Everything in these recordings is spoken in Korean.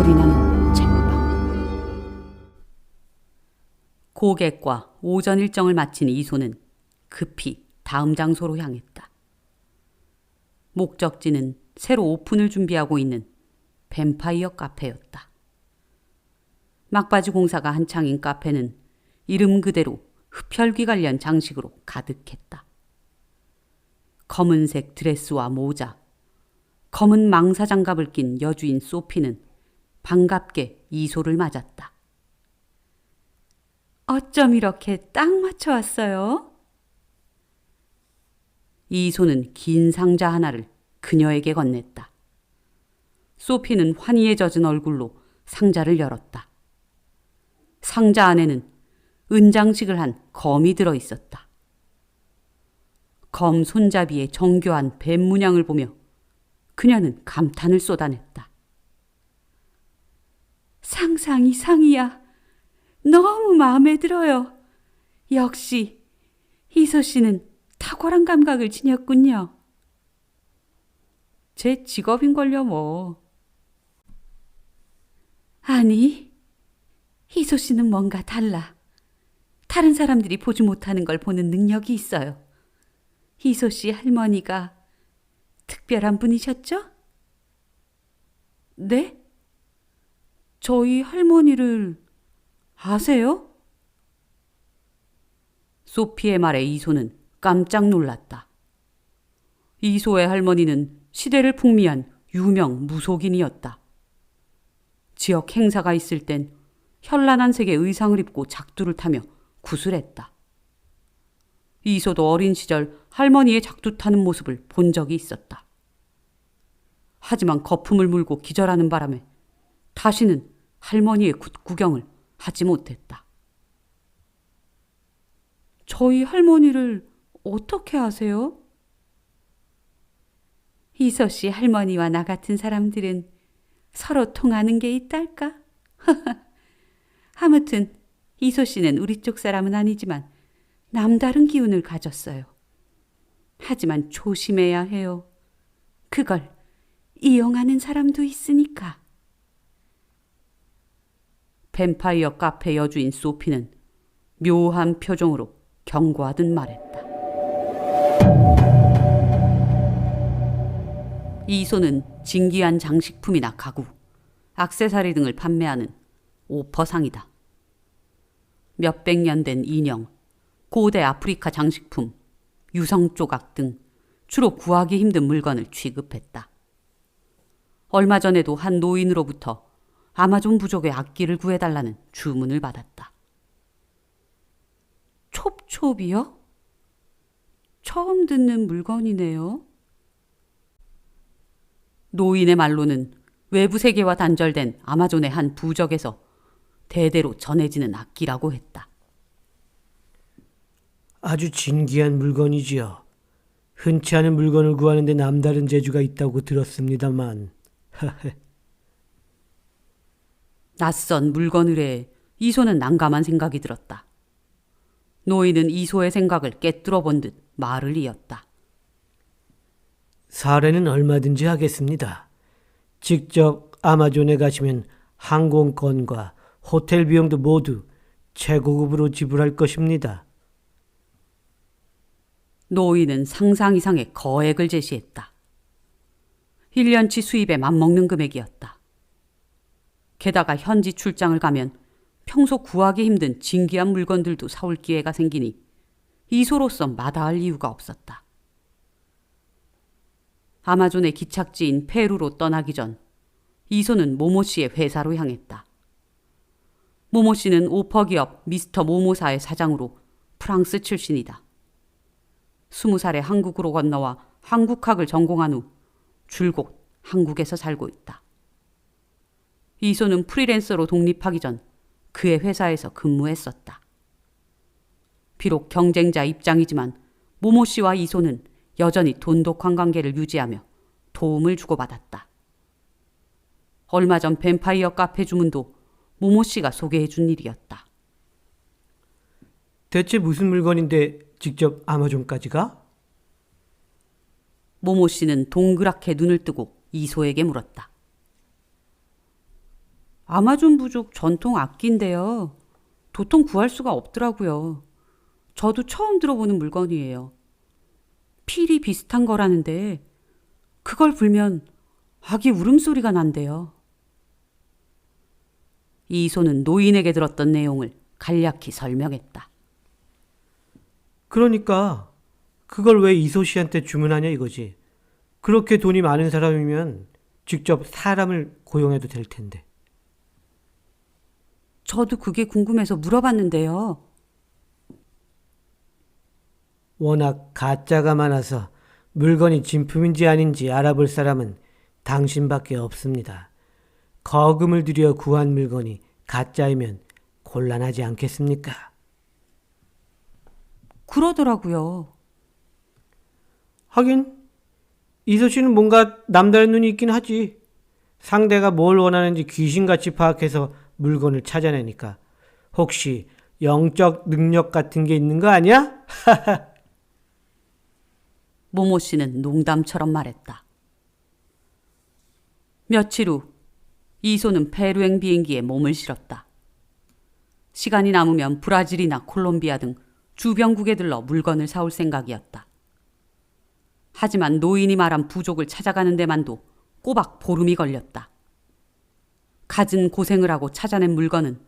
소리 나는 쟁반. 고객과 오전 일정을 마친 이소는 급히 다음 장소로 향했다. 목적지는 새로 오픈을 준비하고 있는 뱀파이어 카페였다. 막바지 공사가 한창인 카페는 이름 그대로 흡혈귀 관련 장식으로 가득했다. 검은색 드레스와 모자, 검은 망사 장갑을 낀 여주인 소피는 반갑게 이소를 맞았다. 어쩜 이렇게 딱 맞춰 왔어요? 이소는 긴 상자 하나를 그녀에게 건넸다. 소피는 환희에 젖은 얼굴로 상자를 열었다. 상자 안에는 은장식을 한 검이 들어 있었다. 검 손잡이의 정교한 뱀 문양을 보며 그녀는 감탄을 쏟아냈다. 상상 이 상이야. 너무 마음에 들어요. 역시 희소 씨는 탁월한 감각을 지녔군요. 제 직업인걸요, 뭐. 아니, 희소 씨는 뭔가 달라. 다른 사람들이 보지 못하는 걸 보는 능력이 있어요. 희소 씨 할머니가 특별한 분이셨죠? 네? 저희 할머니를 아세요? 소피의 말에 이소는 깜짝 놀랐다. 이소의 할머니는 시대를 풍미한 유명 무속인이었다. 지역 행사가 있을 땐 현란한 색의 의상을 입고 작두를 타며 구슬했다. 이소도 어린 시절 할머니의 작두 타는 모습을 본 적이 있었다. 하지만 거품을 물고 기절하는 바람에 다시는 할머니의 굿 구경을 하지 못했다. 저희 할머니를 어떻게 아세요? 이서 씨 할머니와 나 같은 사람들은 서로 통하는 게 있달까? 아무튼 이소 씨는 우리 쪽 사람은 아니지만 남다른 기운을 가졌어요. 하지만 조심해야 해요. 그걸 이용하는 사람도 있으니까. 뱀파이어 카페 여주인 소피는 묘한 표정으로 경고하듯 말했다. 이소는 진귀한 장식품이나 가구, 악세사리 등을 판매하는 오퍼상이다. 몇백 년 된 인형, 고대 아프리카 장식품, 유성 조각 등 주로 구하기 힘든 물건을 취급했다. 얼마 전에도 한 노인으로부터 아마존 부족의 악기를 구해달라는 주문을 받았다. 촉촉이요? 처음 듣는 물건이네요. 노인의 말로는 외부 세계와 단절된 아마존의 한 부적에서 대대로 전해지는 악기라고 했다. 아주 진귀한 물건이지요. 흔치 않은 물건을 구하는데 남다른 재주가 있다고 들었습니다만. 낯선 물건 의뢰에 이소는 난감한 생각이 들었다. 노인은 이소의 생각을 깨뚫어 본듯 말을 이었다. 사례는 얼마든지 하겠습니다. 직접 아마존에 가시면 항공권과 호텔 비용도 모두 최고급으로 지불할 것입니다. 노인은 상상 이상의 거액을 제시했다. 1년치 수입에 맞먹는 금액이었다. 게다가 현지 출장을 가면 평소 구하기 힘든 진귀한 물건들도 사올 기회가 생기니 이소로서 마다할 이유가 없었다. 아마존의 기착지인 페루로 떠나기 전 이소는 모모 씨의 회사로 향했다. 모모 씨는 오퍼 기업 미스터 모모사의 사장으로 프랑스 출신이다. 스무 살에 한국으로 건너와 한국학을 전공한 후 줄곧 한국에서 살고 있다. 이소는 프리랜서로 독립하기 전 그의 회사에서 근무했었다. 비록 경쟁자 입장이지만 모모 씨와 이소는 여전히 돈독한 관계를 유지하며 도움을 주고받았다. 얼마 전 뱀파이어 카페 주문도 모모 씨가 소개해 준 일이었다. 대체 무슨 물건인데 직접 아마존까지 가? 모모 씨는 동그랗게 눈을 뜨고 이소에게 물었다. 아마존 부족 전통 악기인데요. 도통 구할 수가 없더라고요. 저도 처음 들어보는 물건이에요. 필이 비슷한 거라는데 그걸 불면 아기 울음소리가 난대요. 이소는 노인에게 들었던 내용을 간략히 설명했다. 그러니까 그걸 왜 이소 씨한테 주문하냐 이거지. 그렇게 돈이 많은 사람이면 직접 사람을 고용해도 될 텐데. 저도 그게 궁금해서 물어봤는데요. 워낙 가짜가 많아서 물건이 진품인지 아닌지 알아볼 사람은 당신밖에 없습니다. 거금을 들여 구한 물건이 가짜이면 곤란하지 않겠습니까? 그러더라고요. 하긴 이소 씨는 뭔가 남다른 눈이 있긴 하지. 상대가 뭘 원하는지 귀신같이 파악해서 물건을 찾아내니까 혹시 영적 능력 같은 게 있는 거 아니야? 모모 씨는 농담처럼 말했다. 며칠 후 이소는 페루행 비행기에 몸을 실었다. 시간이 남으면 브라질이나 콜롬비아 등 주변국에 들러 물건을 사올 생각이었다. 하지만 노인이 말한 부족을 찾아가는 데만도 꼬박 보름이 걸렸다. 갖은 고생을 하고 찾아낸 물건은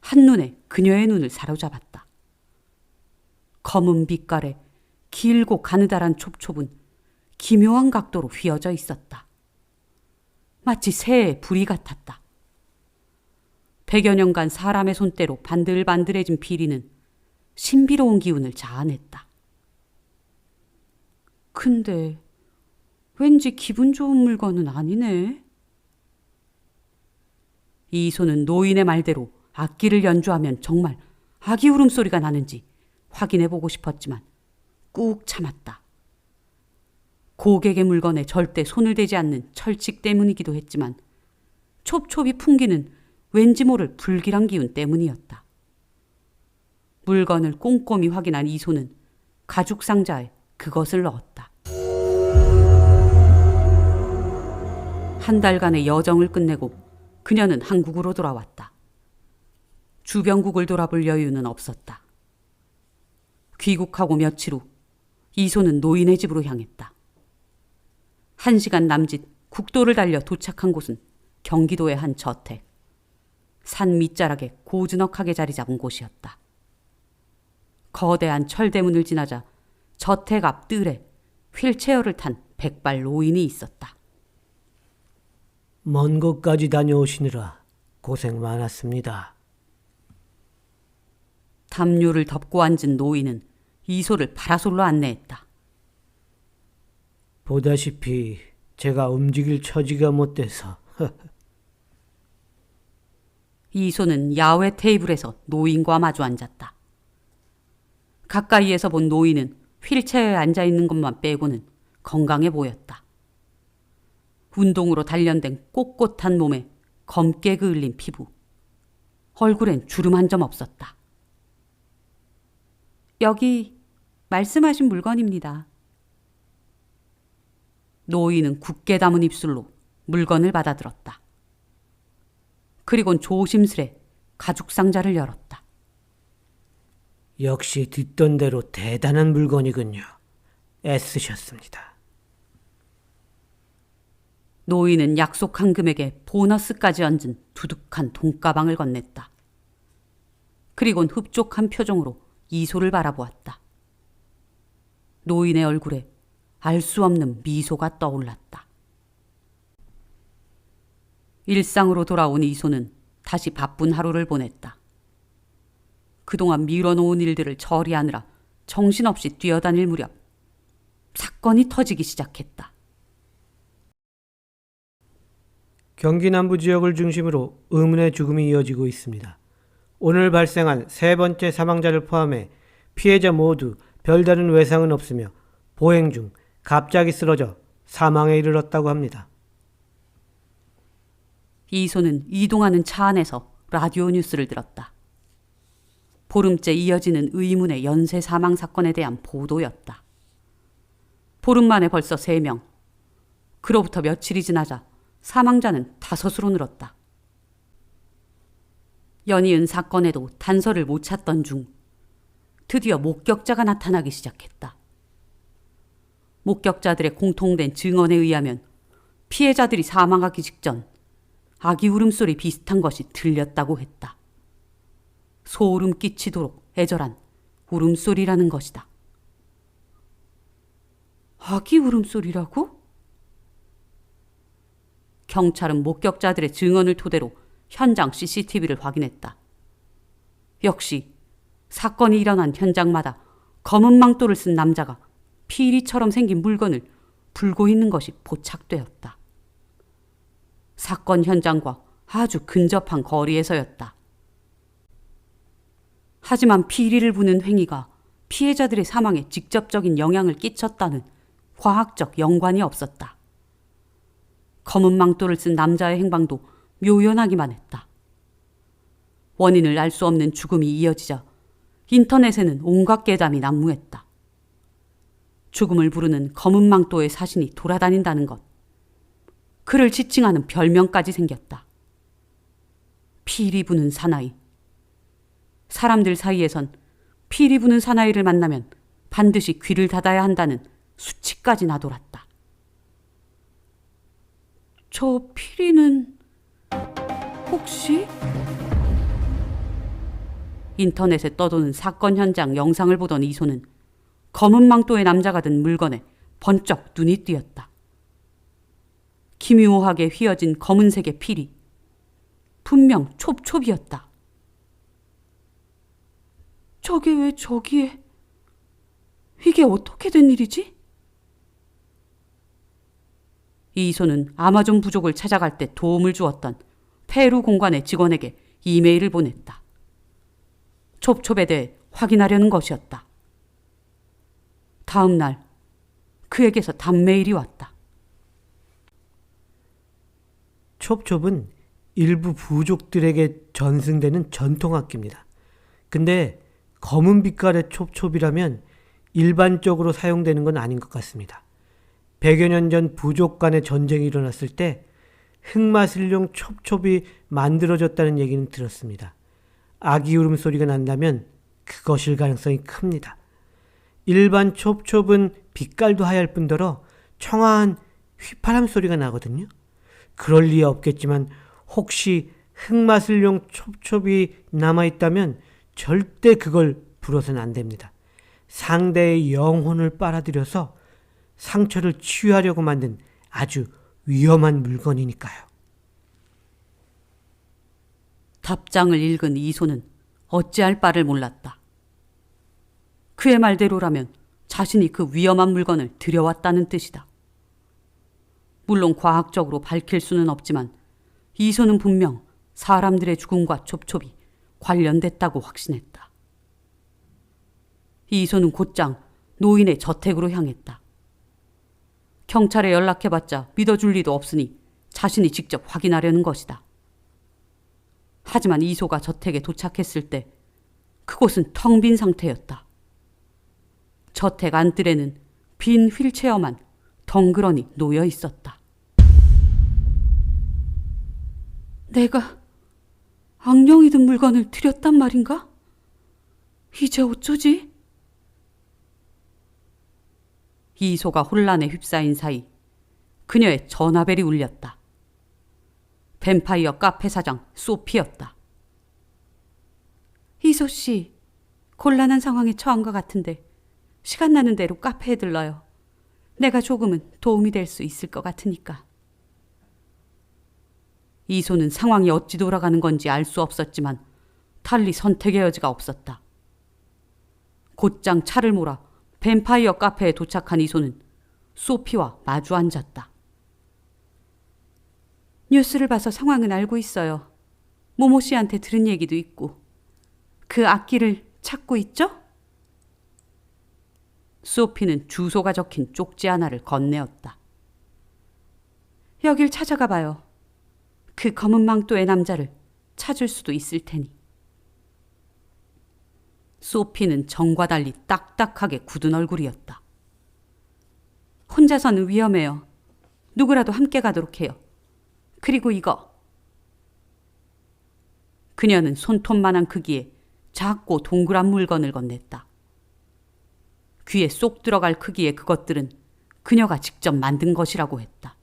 한눈에 그녀의 눈을 사로잡았다. 검은 빛깔에 길고 가느다란 촉촉은 기묘한 각도로 휘어져 있었다. 마치 새의 불이 같았다. 백여 년간 사람의 손때로 반들반들해진 피리는 신비로운 기운을 자아냈다. 근데 왠지 기분 좋은 물건은 아니네. 이소는 노인의 말대로 악기를 연주하면 정말 아기 울음소리가 나는지 확인해 보고 싶었지만 꾹 참았다. 고객의 물건에 절대 손을 대지 않는 철칙 때문이기도 했지만 촉촉이 풍기는 왠지 모를 불길한 기운 때문이었다. 물건을 꼼꼼히 확인한 이소는 가죽 상자에 그것을 넣었다. 한 달간의 여정을 끝내고 그녀는 한국으로 돌아왔다. 주변국을 돌아볼 여유는 없었다. 귀국하고 며칠 후 이소는 노인의 집으로 향했다. 한 시간 남짓 국도를 달려 도착한 곳은 경기도의 한 저택. 산 밑자락에 고즈넉하게 자리 잡은 곳이었다. 거대한 철대문을 지나자 저택 앞 뜰에 휠체어를 탄 백발 노인이 있었다. 먼 곳까지 다녀오시느라 고생 많았습니다. 담요를 덮고 앉은 노인은 이소를 파라솔로 안내했다. 보다시피 제가 움직일 처지가 못 돼서 이소는 야외 테이블에서 노인과 마주 앉았다. 가까이에서 본 노인은 휠체어에 앉아 있는 것만 빼고는 건강해 보였다. 운동으로 단련된 꼿꼿한 몸에 검게 그을린 피부. 얼굴엔 주름 한 점 없었다. 여기 말씀하신 물건입니다. 노인은 굳게 담은 입술로 물건을 받아들었다. 그리곤 조심스레 가죽 상자를 열었다. 역시 듣던 대로 대단한 물건이군요. 애쓰셨습니다. 노인은 약속한 금액에 보너스까지 얹은 두둑한 돈가방을 건넸다. 그리곤 흡족한 표정으로 이소를 바라보았다. 노인의 얼굴에 알 수 없는 미소가 떠올랐다. 일상으로 돌아온 이소는 다시 바쁜 하루를 보냈다. 그동안 미뤄놓은 일들을 처리하느라 정신없이 뛰어다닐 무렵 사건이 터지기 시작했다. 경기 남부 지역을 중심으로 의문의 죽음이 이어지고 있습니다. 오늘 발생한 세 번째 사망자를 포함해 피해자 모두 별다른 외상은 없으며 보행 중 갑자기 쓰러져 사망에 이르렀다고 합니다. 이소는 이동하는 차 안에서 라디오 뉴스를 들었다. 보름째 이어지는 의문의 연쇄 사망 사건에 대한 보도였다. 보름 만에 벌써 세명 그로부터 며칠이 지나자 사망자는 다섯으로 늘었다. 연이은 사건에도 단서를 못 찾던 중 드디어 목격자가 나타나기 시작했다. 목격자들의 공통된 증언에 의하면 피해자들이 사망하기 직전 아기 울음소리 비슷한 것이 들렸다고 했다. 소름 끼치도록 애절한 울음소리라는 것이다. 아기 울음소리라고? 경찰은 목격자들의 증언을 토대로 현장 CCTV를 확인했다. 역시 사건이 일어난 현장마다 검은 망토를 쓴 남자가 피리처럼 생긴 물건을 불고 있는 것이 포착되었다. 사건 현장과 아주 근접한 거리에서였다. 하지만 피리를 부는 행위가 피해자들의 사망에 직접적인 영향을 끼쳤다는 과학적 연관이 없었다. 검은 망토를 쓴 남자의 행방도 묘연하기만 했다. 원인을 알 수 없는 죽음이 이어지자 인터넷에는 온갖 괴담이 난무했다. 죽음을 부르는 검은 망토의 사신이 돌아다닌다는 것. 그를 지칭하는 별명까지 생겼다. 피리 부는 사나이. 사람들 사이에선 피리 부는 사나이를 만나면 반드시 귀를 닫아야 한다는 수치까지 나돌았다. 저 피리는 혹시? 인터넷에 떠도는 사건 현장 영상을 보던 이소는 검은 망토의 남자가 든 물건에 번쩍 눈이 띄었다. 기묘하게 휘어진 검은색의 피리. 분명 촉촉이었다. 저게 왜 저기에? 이게 어떻게 된 일이지? 이소는 아마존 부족을 찾아갈 때 도움을 주었던 페루 공관의 직원에게 이메일을 보냈다. 촉촉에 대해 확인하려는 것이었다. 다음 날 그에게서 단메일이 왔다. 첩첩은 일부 부족들에게 전승되는 전통악기입니다. 근데 검은 빛깔의 첩첩이라면 일반적으로 사용되는 건 아닌 것 같습니다. 100여 년 전 부족 간의 전쟁이 일어났을 때 흑마술용 첩첩이 만들어졌다는 얘기는 들었습니다. 아기 울음소리가 난다면 그것일 가능성이 큽니다. 일반 첩첩은 빛깔도 하얄 뿐더러 청아한 휘파람 소리가 나거든요. 그럴 리 없겠지만 혹시 흑마술용 첩첩이 남아있다면 절대 그걸 불어서는 안 됩니다. 상대의 영혼을 빨아들여서 상처를 치유하려고 만든 아주 위험한 물건이니까요. 답장을 읽은 이소는 어찌할 바를 몰랐다. 그의 말대로라면 자신이 그 위험한 물건을 들여왔다는 뜻이다. 물론 과학적으로 밝힐 수는 없지만 이소는 분명 사람들의 죽음과 촉촉이 관련됐다고 확신했다. 이소는 곧장 노인의 저택으로 향했다. 경찰에 연락해봤자 믿어줄 리도 없으니 자신이 직접 확인하려는 것이다. 하지만 이소가 저택에 도착했을 때 그곳은 텅 빈 상태였다. 저택 안뜰에는 빈 휠체어만 덩그러니 놓여 있었다. 내가 악령이 든 물건을 들였단 말인가? 이제 어쩌지? 이소가 혼란에 휩싸인 사이 그녀의 전화벨이 울렸다. 뱀파이어 카페 사장 소피였다. 이소 씨, 곤란한 상황에 처한 것 같은데 시간 나는 대로 카페에 들러요. 내가 조금은 도움이 될 수 있을 것 같으니까. 이소는 상황이 어찌 돌아가는 건지 알 수 없었지만 달리 선택의 여지가 없었다. 곧장 차를 몰아 뱀파이어 카페에 도착한 이소는 소피와 마주 앉았다. 뉴스를 봐서 상황은 알고 있어요. 모모 씨한테 들은 얘기도 있고. 그 악기를 찾고 있죠? 소피는 주소가 적힌 쪽지 하나를 건네었다. 여길 찾아가 봐요. 그 검은 망토의 남자를 찾을 수도 있을 테니. 소피는 정과 달리 딱딱하게 굳은 얼굴이었다. 혼자서는 위험해요. 누구라도 함께 가도록 해요. 그리고 이거. 그녀는 손톱만한 크기의 작고 동그란 물건을 건넸다. 귀에 쏙 들어갈 크기의 그것들은 그녀가 직접 만든 것이라고 했다.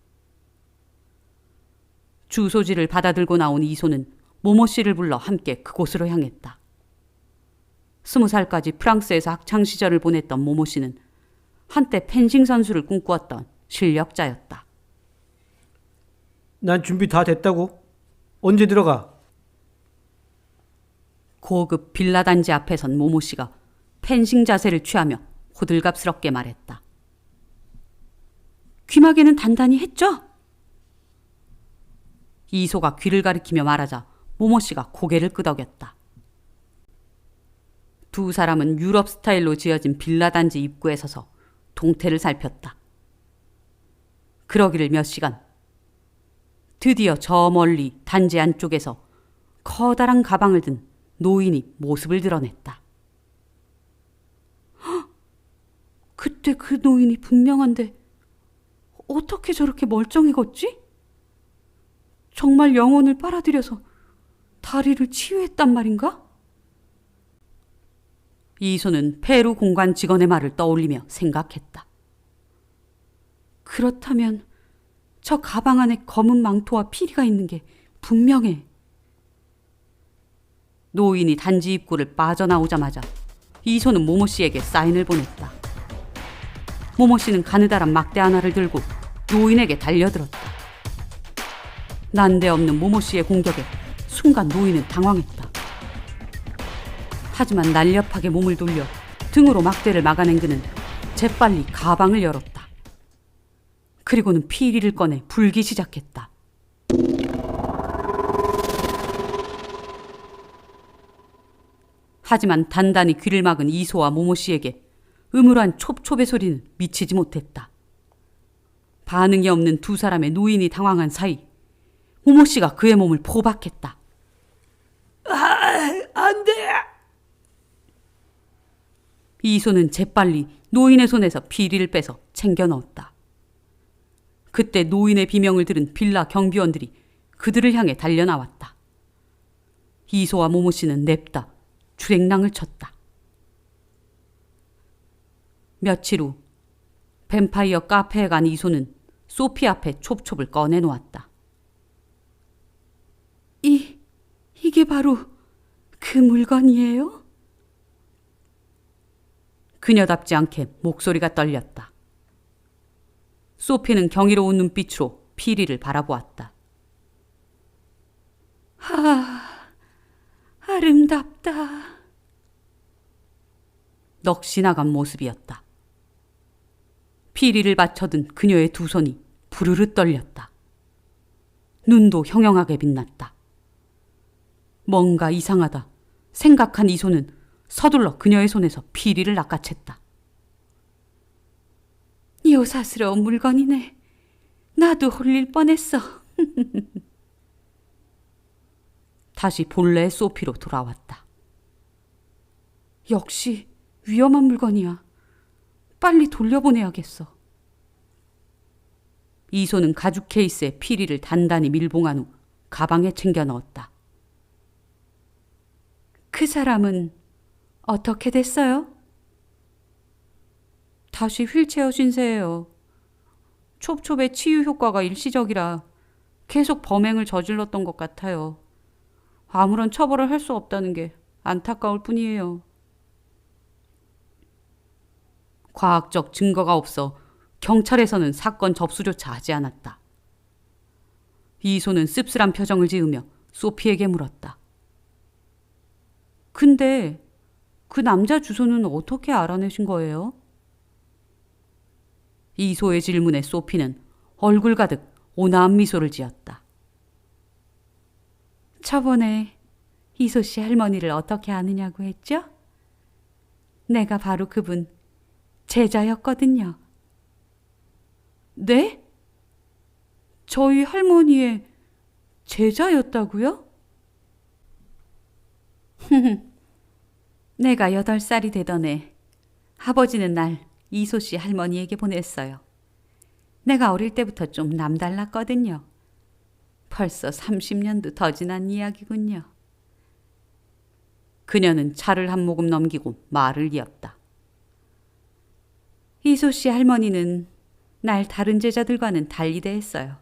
주소지를 받아들고 나온 이소는 모모 씨를 불러 함께 그곳으로 향했다. 스무 살까지 프랑스에서 학창 시절을 보냈던 모모 씨는 한때 펜싱 선수를 꿈꾸었던 실력자였다. 난 준비 다 됐다고. 언제 들어가? 고급 빌라 단지 앞에 선 모모 씨가 펜싱 자세를 취하며 호들갑스럽게 말했다. 귀마개는 단단히 했죠? 이소가 귀를 가리키며 말하자 모모 씨가 고개를 끄덕였다. 두 사람은 유럽 스타일로 지어진 빌라 단지 입구에 서서 동태를 살폈다. 그러기를 몇 시간. 드디어 저 멀리 단지 안쪽에서 커다란 가방을 든 노인이 모습을 드러냈다. 헉! 그때 그 노인이 분명한데 어떻게 저렇게 멀쩡히 걷지? 정말 영혼을 빨아들여서 다리를 치유했단 말인가? 이소는 페루 공관 직원의 말을 떠올리며 생각했다. 그렇다면 저 가방 안에 검은 망토와 피리가 있는 게 분명해. 노인이 단지 입구를 빠져나오자마자 이소는 모모 씨에게 사인을 보냈다. 모모 씨는 가느다란 막대 하나를 들고 노인에게 달려들었다. 난데없는 모모 씨의 공격에 순간 노인은 당황했다. 하지만 날렵하게 몸을 돌려 등으로 막대를 막아낸 그는 재빨리 가방을 열었다. 그리고는 피리를 꺼내 불기 시작했다. 하지만 단단히 귀를 막은 이소와 모모 씨에게 음울한 촉촉의 소리는 미치지 못했다. 반응이 없는 두 사람의 노인이 당황한 사이 모모 씨가 그의 몸을 포박했다. 안 돼! 이소는 재빨리 노인의 손에서 피리를 빼서 챙겨 넣었다. 그때 노인의 비명을 들은 빌라 경비원들이 그들을 향해 달려 나왔다. 이소와 모모 씨는 냅다 주랭랑을 쳤다. 며칠 후 뱀파이어 카페에 간 이소는 소피 앞에 촉촉을 꺼내 놓았다. 이 이게 바로 그 물건이에요? 그녀답지 않게 목소리가 떨렸다. 소피는 경이로운 눈빛으로 피리를 바라보았다. 하, 아름답다. 넋이 나간 모습이었다. 피리를 받쳐든 그녀의 두 손이 부르르 떨렸다. 눈도 형형하게 빛났다. 뭔가 이상하다 생각한 이소는 서둘러 그녀의 손에서 피리를 낚아챘다. 요사스러운 물건이네. 나도 홀릴 뻔했어. 다시 본래의 소피로 돌아왔다. 역시 위험한 물건이야. 빨리 돌려보내야겠어. 이소는 가죽 케이스에 피리를 단단히 밀봉한 후 가방에 챙겨 넣었다. 그 사람은 어떻게 됐어요? 다시 휠체어 신세예요. 촉촉의 치유 효과가 일시적이라 계속 범행을 저질렀던 것 같아요. 아무런 처벌을 할 수 없다는 게 안타까울 뿐이에요. 과학적 증거가 없어 경찰에서는 사건 접수조차 하지 않았다. 이소는 씁쓸한 표정을 지으며 소피에게 물었다. 근데 그 남자 주소는 어떻게 알아내신 거예요? 이소의 질문에 소피는 얼굴 가득 온화한 미소를 지었다. 저번에 이소 씨 할머니를 어떻게 아느냐고 했죠? 내가 바로 그분 제자였거든요. 네? 저희 할머니의 제자였다고요? 내가 여덟 살이 되던 해 아버지는 날 이소 씨 할머니에게 보냈어요. 내가 어릴 때부터 좀 남달랐거든요. 벌써 30년도 더 지난 이야기군요. 그녀는 차를 한 모금 넘기고 말을 이었다. 이소 씨 할머니는 날 다른 제자들과는 달리 대했어요.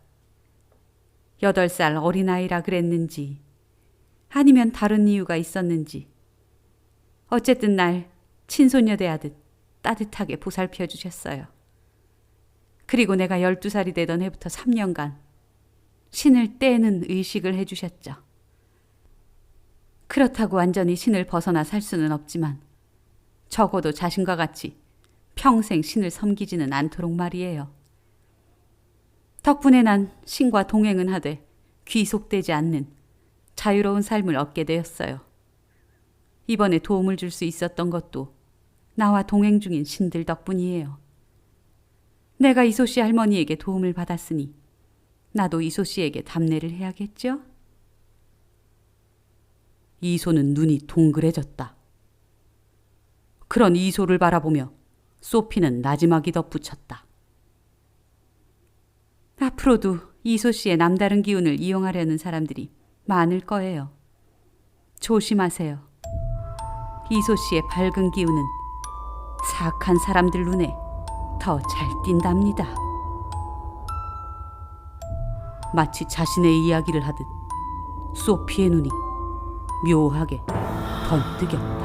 여덟 살 어린아이라 그랬는지 아니면 다른 이유가 있었는지 어쨌든 날 친손녀 대 하듯 따뜻하게 보살펴 주셨어요. 그리고 내가 12살이 되던 해부터 3년간 신을 떼는 의식을 해 주셨죠. 그렇다고 완전히 신을 벗어나 살 수는 없지만 적어도 자신과 같이 평생 신을 섬기지는 않도록 말이에요. 덕분에 난 신과 동행은 하되 귀속되지 않는 자유로운 삶을 얻게 되었어요. 이번에 도움을 줄 수 있었던 것도 나와 동행 중인 신들 덕분이에요. 내가 이소 씨 할머니에게 도움을 받았으니 나도 이소 씨에게 답례를 해야겠죠? 이소는 눈이 동그래졌다. 그런 이소를 바라보며 소피는 나지막이 덧붙였다. 앞으로도 이소 씨의 남다른 기운을 이용하려는 사람들이 많을 거예요. 조심하세요. 이소 씨의 밝은 기운은 사악한 사람들 눈에 더 잘 띈답니다. 마치 자신의 이야기를 하듯 소피의 눈이 묘하게 번뜩였다.